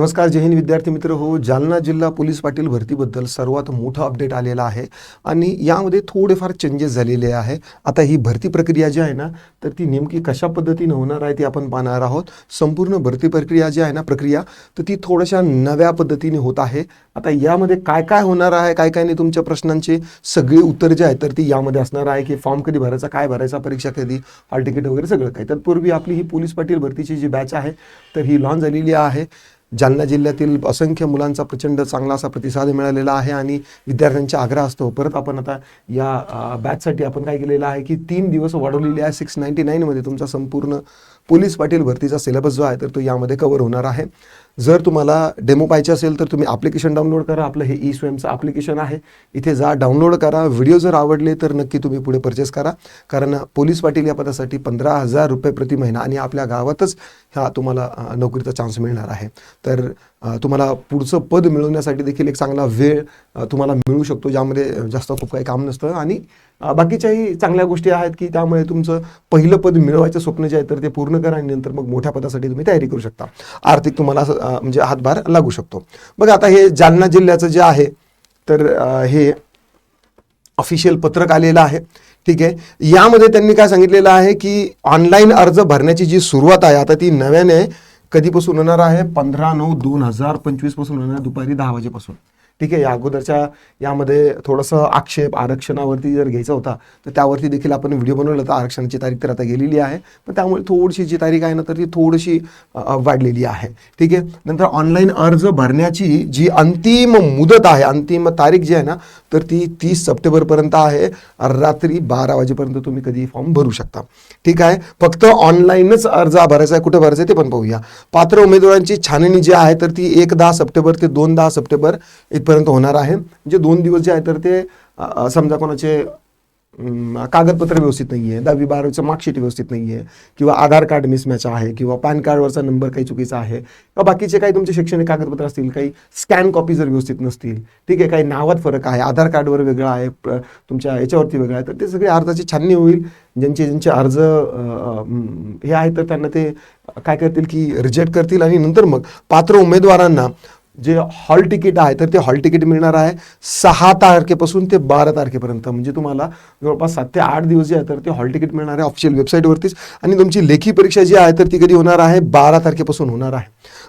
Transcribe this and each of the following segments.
नमस्कार जय हिंद विद्यार्थी मित्र. हो जालना जिल्हा पोलीस पाटील भरतीबद्दल सर्वात मोठं अपडेट आलेला आहे आणि यामध्ये थोडेफार चेंजेस झालेले आहे. आता ही भरती प्रक्रिया जी आहे ना तर ती नेमकी कशा पद्धतीने होणार आहे ती आपण पाहणार आहोत. संपूर्ण भरती प्रक्रिया जी आहे ना प्रक्रिया तर ती थोड्याशा नव्या पद्धतीने होत आहे. आता यामध्ये काय काय होणार आहे काय काय नाही तुमच्या प्रश्नांचे सगळे उत्तर जे आहे तर ती यामध्ये असणार आहे की फॉर्म कधी भरायचा काय भरायचा परीक्षा कधी हॉल तिकीट वगैरे सगळं काय तत्पूर्वी आपली ही पोलीस पाटील भरतीची जी बॅच आहे तर ही लॉन्च झालेली आहे. जालना जिल्ह्यातील असंख्य मुलांचा प्रचंड चांगला असा प्रतिसाद मिळालेला आहे आणि विद्यार्थ्यांचा आग्रह असतो. परत आपण आता या बॅचसाठी आपण काय केलेलं आहे की तीन दिवस वाढवलेले आहे. सिक्स नाईन्टी नाईनमध्ये तुमचा संपूर्ण पोलीस पाटील भरतीचा सिलेबस जो आहे तर तो यामध्ये कव्हर होणार आहे. जर तुम्हाला डेमो पाहिजे असेल तर तुम्ही ॲप्लिकेशन डाउनलोड करा. आपलं हे ई स्वयंचं ॲप्लिकेशन आहे. इथे जा डाउनलोड करा. व्हिडिओ जर आवडले तर नक्की तुम्ही पुढे परचेस करा. कारण पोलीस पाटील या पदासाठी पंधरा हजार रुपये प्रति महिना आणि आपल्या गावातच ह्या तुम्हाला नोकरीचा चान्स मिळणार आहे. तर तुम्हाला पुढचं पद मिळवण्यासाठी देखील एक चांगला वेळ तुम्हाला मिळू शकतो ज्यामध्ये जास्त खूप काही काम नसतं. आणि बाकीच्याही चांगल्या गोष्टी आहेत की त्यामुळे तुमचं पहिलं पद मिळवायचं स्वप्न जे आहे तर ते पूर्ण करा आणि नंतर मग मोठ्या पदासाठी तुम्ही तयारी करू शकता. आर्थिक तुम्हाला म्हणजे हातभार लागू शकतो. बघा आता हे जालना जिल्ह्याचं जे आहे तर हे ऑफिशियल पत्रक आलेलं आहे. ठीक आहे. यामध्ये त्यांनी काय सांगितलेलं आहे की ऑनलाईन अर्ज भरण्याची जी सुरुवात आहे आता ती नव्याने कधीपासून होणार आहे? पंधरा नऊ दोन हजार पंचवीसपासून होणार दुपारी दहा वाजेपासून. ठीक आहे या अगोदरच्या यामध्ये थोडंसं आक्षेप आरक्षणावरती जर घ्यायचा होता तर त्यावरती देखील आपण व्हिडिओ बनवला होता आरक्षणाची तारीख तर आता गेलेली आहे. पण त्यामुळे थोडीशी जी तारीख आहे ना तर ती थोडीशी वाढलेली आहे. ठीक आहे नंतर ऑनलाईन अर्ज भरण्याची जी अंतिम मुदत आहे अंतिम तारीख जी आहे ना तर ती तीस सप्टेंबरपर्यंत आहे. रात्री बारा वाजेपर्यंत तुम्ही कधी फॉर्म भरू शकता. ठीक आहे फक्त ऑनलाईनच अर्ज भरायचा आहे कुठे भरायचा आहे ते पण पाहूया. पात्र उमेदवारांची छाननी जी आहे तर ती एक दहा सप्टेंबर ते दोन दहा सप्टेंबर इथपर्यंत होणार आहे. जे दोन दिवस जे आहे तर ते समजा कोणाचे कागदपत्र व्यवस्थित नाही आहे दहावी बारावीचं मार्कशीट व्यवस्थित नाही आहे किंवा आधार कार्ड मिसमॅच आहे किंवा पॅन कार्डवरचा नंबर काही चुकीचा आहे किंवा बाकीचे काही तुमचे शैक्षणिक कागदपत्र असतील काही स्कॅन कॉपी जर व्यवस्थित नसतील ठीक आहे काही नावात फरक आहे आधार कार्डवर वेगळं आहे तुमच्या याच्यावरती वेगळं आहे तर ते सगळे अर्जाची छाननी होईल. ज्यांचे ज्यांचे अर्ज हे आहे तर त्यांना ते काय करतील की रिजेक्ट करतील आणि नंतर मग पात्र उमेदवारांना जे हॉल तिकीट आहे तर ते हॉल तिकीट मिळणार आहे सहा तारखेपासून ते बारा तारखेपर्यंत. म्हणजे तुम्हाला जवळपास सात ते आठ दिवस जे आहे तर ते हॉल तिकीट मिळणार आहे ऑफिशियल वेबसाईटवरतीच आणि तुमची लेखी परीक्षा जी आहे तर ती कधी होणार आहे? बारा तारखेपासून होणार आहे.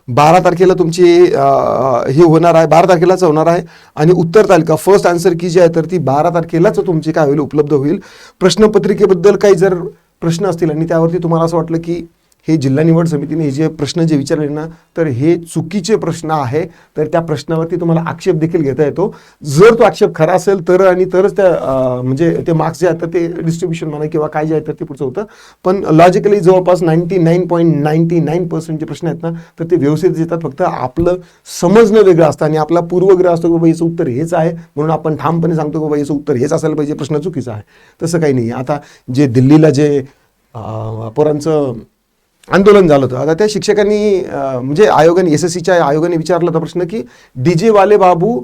बारा तारखेला तुमची हे होणार आहे बारा तारखेलाच होणार आहे. आणि उत्तर तालिका फर्स्ट आन्सर की जी आहे तर ती बारा तारखेलाच तुमची काय होईल उपलब्ध होईल. प्रश्नपत्रिकेबद्दल काही जर प्रश्न असतील आणि त्यावरती तुम्हाला असं वाटलं की हे जिल्हा निवड समितीने हे जे प्रश्न जे विचारले ना तर हे चुकीचे प्रश्न आहे. तर त्या प्रश्नावरती तुम्हाला आक्षेप देखील घेता येतो. जर तो आक्षेप खरा असेल तर आणि तरच त्या म्हणजे ते मार्क्स जे आहेत तर ते डिस्ट्रीब्युशन म्हणा किंवा काय जे आहे तर ते पुढचं होतं. पण लॉजिकली जवळपास ninety nine point ninety nine percent जे प्रश्न आहेत ना तर ते व्यवस्थित येतात. फक्त आपलं समजणं वेगळं असतं आणि आपला पूर्वग्रह असतो की बाबा याचं उत्तर हेच आहे. म्हणून आपण ठामपणे सांगतो की बाबा याचं उत्तर हेच असायला पाहिजे प्रश्न चुकीचा आहे. तसं काही नाही. आता जे दिल्लीला जे पोरांचं आंदोलन झालं होतं. आता त्या शिक्षकांनी म्हणजे आयोगाने एस एस सीच्या आयोगाने विचारला होता प्रश्न की डी जे वाले बाबू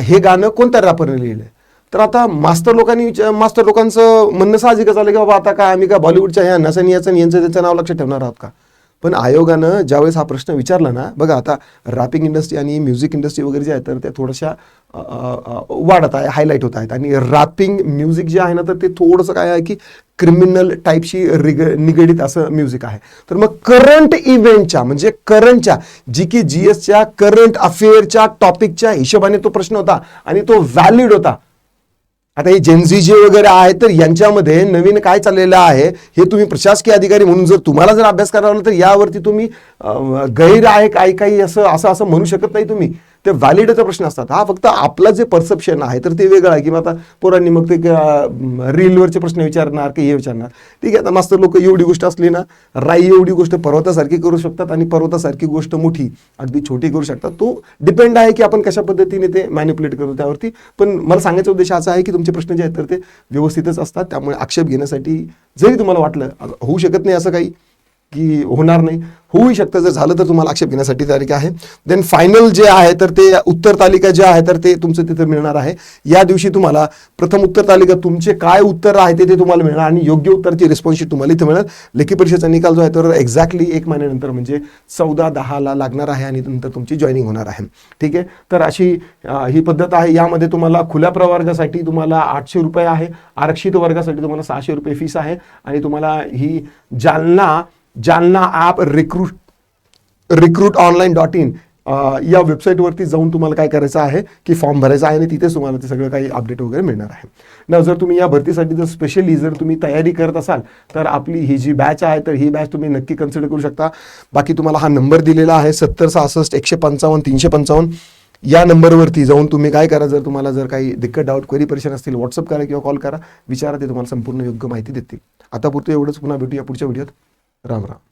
हे गाणं कोणत्या रॅपरने लिहिलं तर आता मास्तर लोकांनी विचार मास्तर लोकांचं म्हणणं साहजिकच आलं की बाबा आता काय आम्ही काय बॉलिवूडच्या ह्या नसन याचं यांचं त्यांचं नाव लक्षात ठेवणार आहोत का? पण आयोगानं ज्यावेळेस हा प्रश्न विचारला ना बघा आता रॅपिंग इंडस्ट्री आणि म्युझिक इंडस्ट्री वगैरे जे आहे तर त्या थोड्याशा वाढत आहे हायलाईट होत आहेत. आणि रॅपिंग म्युझिक जे आहे ना तर ते थोडंसं काय आहे की क्रिमिनल टाईपशी रिग निगडीत असं म्युझिक आहे. तर मग करंट इव्हेंटच्या म्हणजे करंटच्या जी की जी एसच्या करंट अफेअरच्या टॉपिकच्या हिशोबाने तो प्रश्न होता आणि तो व्हॅलिड होता. आता हे जेनझी जे वगैरे आहेत तर यांच्यामध्ये नवीन काय चाललेलं आहे हे तुम्ही प्रशासकीय अधिकारी म्हणून जर तुम्हाला जर अभ्यास करावा तर यावरती तुम्ही गैर आहे काही काही असं असं असं म्हणू शकत नाही तुम्ही. ते व्हॅलिडचा प्रश्न असतात. हा फक्त आपलं जे परसेप्शन आहे तर ते वेगळं आहे. किंवा आता पोरांनी मग ते रीलवरचे प्रश्न विचारणार की हे विचारणार. ठीक आहे आता मास्तर लोक एवढी गोष्ट असली ना राई एवढी गोष्ट पर्वतासारखी करू शकतात आणि पर्वतासारखी गोष्ट मोठी अगदी छोटी करू शकतात. तो डिपेंड आहे की आपण कशा पद्धतीने ते मॅन्युपुलेट करतो त्यावरती. पण मला सांगायचा उद्देश असा आहे की तुमचे प्रश्न जे आहेत तर ते व्यवस्थितच असतात. त्यामुळे आक्षेप घेण्यासाठी जरी तुम्हाला वाटलं होऊ शकत नाही असं काही की होणार नाही. होऊ शकतं. जर झालं तर तुम्हाला आक्षेप घेण्यासाठी तारीख आहे. देन फायनल जे आहे तर ते उत्तर तालिका जे आहे तर ते तुमचं तिथं मिळणार आहे. या दिवशी तुम्हाला प्रथम उत्तर तालिका तुमचे काय उत्तर आहे ते ते तुम्हाला मिळणार आणि योग्य उत्तरची रिस्पॉन्सशीट तुम्हाला इथं मिळेल. लेखी परीक्षेचा निकाल जो आहे तर एक्झॅक्टली एक महिन्यानंतर म्हणजे चौदा दहाला लागणार आहे आणि नंतर तुमची जॉईनिंग होणार आहे. ठीक आहे? तर अशी ही पद्धत आहे. यामध्ये तुम्हाला खुल्या प्रवर्गासाठी तुम्हाला आठशे रुपये आहे. आरक्षित वर्गासाठी तुम्हाला सहाशे रुपये फीस आहे. आणि तुम्हाला ही जालना ज्यांना app recruit recruit online dot in या वेबसाईटवरती जाऊन तुम्हाला काय करायचं आहे की फॉर्म भरायचा आहे आणि तिथेच तुम्हाला ते सगळं काही अपडेट वगैरे मिळणार आहे. ना जर तुम्ही या भरतीसाठी जर स्पेशली जर तुम्ही तयारी करत असाल तर आपली ही जी बॅच आहे तर ही बॅच तुम्ही नक्की कन्सिडर करू शकता. बाकी तुम्हाला हा नंबर दिलेला आहे सत्तर सहासष्ट एकशे पंचावन्न तीनशे पंचावन्न. या नंबरवरती जाऊन तुम्ही काय करा जर तुम्हाला जर काही दिक्कत डाऊट क्वेरी परेशान असतील व्हॉट्सअप करा किंवा कॉल करा. विचारा ते तुम्हाला संपूर्ण योग्य माहिती देतील. आता पुरतं एवढंच. पुन्हा भेटूया पुढच्या व्हिडिओत राम राम